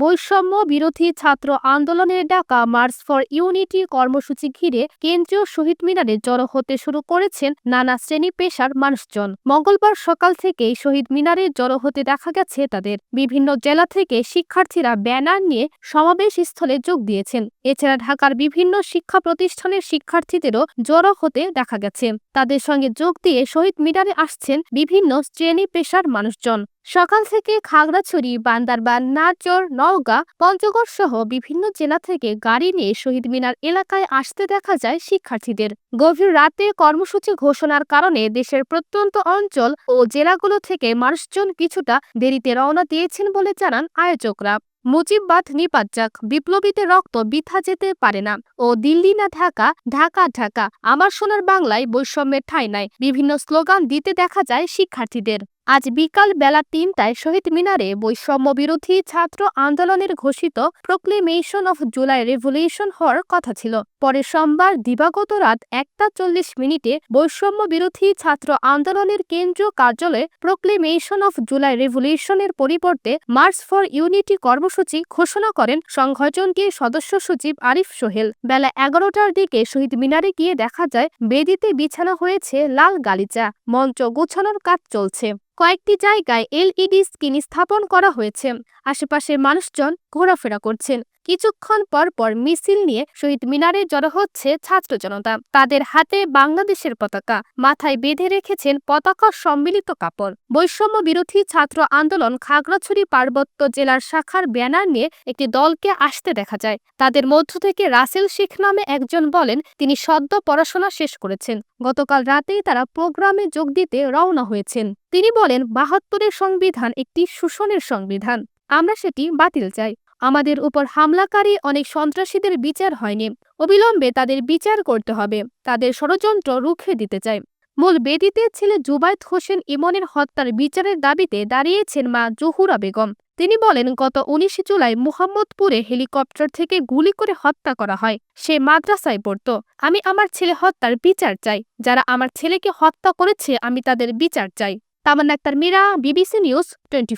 বৈষম্য বিরোধী ছাত্র আন্দোলনের ডাকা মার্চ ফর ইউনিটি কর্মসূচি ঘিরে কেন্দ্রীয় শহীদ মিনারে জড়ো হতে শুরু করেছেন নানা শ্রেণি পেশার মানুষজন। মঙ্গলবার সকাল থেকেই শহীদ মিনারে জড়ো হতে দেখা গেছে তাদের। বিভিন্ন জেলা থেকে শিক্ষার্থীরা ব্যানার নিয়ে সমাবেশ স্থলে যোগ দিয়েছেন। এছাড়া ঢাকার বিভিন্ন শিক্ষা প্রতিষ্ঠানের শিক্ষার্থীদেরও জড়ো হতে দেখা গেছে। তাদের সঙ্গে যোগ দিয়ে শহীদ মিনারে আসছেন বিভিন্ন শ্রেণি পেশার মানুষজন। সকাল থেকে খাগড়াছড়ি, বান্দারবান নাচর নওগাঁ, পঞ্চগড় সহ বিভিন্ন জেলা থেকে গাড়ি নিয়ে শহীদ মিনার এলাকায় আসতে দেখা যায় শিক্ষার্থীদের। গভীর রাতে কর্মসূচি ঘোষণার কারণে দেশের প্রত্যন্ত অঞ্চল ও জেলাগুলো থেকে মানুষজন কিছুটা দেরিতে রওনা দিয়েছেন বলে জানান আয়োজকরা। মুজিববাদ নিপাত যাক বিপ্লবীদের রক্ত বৃথা যেতে পারে না ও দিল্লি না ঢাকা ঢাকা ঢাকা, আমার সোনার বাংলায় বৈষম্যের ঠাঁই নাই, বিভিন্ন স্লোগান দিতে দেখা যায় শিক্ষার্থীদের। আজ বিকাল বেলা তিনটায় শহীদ মিনারে বৈষম্য বিরোধী ছাত্র আন্দোলনের ঘোষিত প্রোক্লেমেশন অফ জুলাই রেভলিউশন হওয়ার কথা ছিল। পরে সোমবার দিবাগত রাত একটা চল্লিশ মিনিটে বৈষম্য বিরোধী ছাত্র আন্দোলনের কেন্দ্রীয় কার্যালয়ে প্রোক্লেমেশন অফ জুলাই রেভলিউশনের পরিবর্তে মার্চ ফর ইউনিটি কর্মসূচি ঘোষণা করেন সংগঠনটির সদস্য সচিব আরিফ সোহেল। বেলা এগারোটার দিকে শহীদ মিনারে গিয়ে দেখা যায়, বেদিতে বিছানো হয়েছে লাল গালিচা। মঞ্চ গোছানোর কাজ চলছে। কয়েকটি জায়গায় এলইডি স্ক্রিন স্থাপন করা হয়েছে। আশেপাশের মানুষজন ঘোরাফেরা করছেন। কিছুক্ষণ পর পর মিছিল নিয়ে শহীদ মিনারে জড়ো হচ্ছে ছাত্র জনতা। তাদের হাতে বাংলাদেশের পতাকা। মাথায় বেঁধে রেখেছেন পতাকা সম্মিলিত কাপড়। বৈষম্য বিরোধী ছাত্র আন্দোলন খাগড়াছড়ি পার্বত্য জেলার শাখার ব্যানার নিয়ে একটি দলকে আসতে দেখা যায়। তাদের মধ্য থেকে রাসেল শেখ নামে একজন বলেন, তিনি সদ্য পড়াশোনা শেষ করেছেন। গতকাল রাতেই তারা প্রোগ্রামে যোগ দিতে রওনা হয়েছেন। তিনি বলেন, বাহাত্তরের সংবিধান একটি শোষণের সংবিধান। আমরা সেটি বাতিল চাই। আমাদের উপর হামলাকারী অনেক সন্ত্রাসীদের বিচার হয়নি। অবিলম্বে তাদের বিচার করতে হবে। তাদের ষড়যন্ত্র রুখে দিতে চাই। মূল বেদিতে ছেলে জুবায়েত হোসেন ইমনের হত্যার বিচারের দাবিতে দাঁড়িয়েছেন মা জহুরা বেগম। তিনি বলেন, গত উনিশে জুলাই মুহাম্মদপুরে হেলিকপ্টার থেকে গুলি করে হত্যা করা হয়। সে মাদ্রাসায় পড়ত। আমি আমার ছেলে হত্যার বিচার চাই। যারা আমার ছেলেকে হত্যা করেছে, আমি তাদের বিচার চাই। Tamanna Mira, BBC news twenty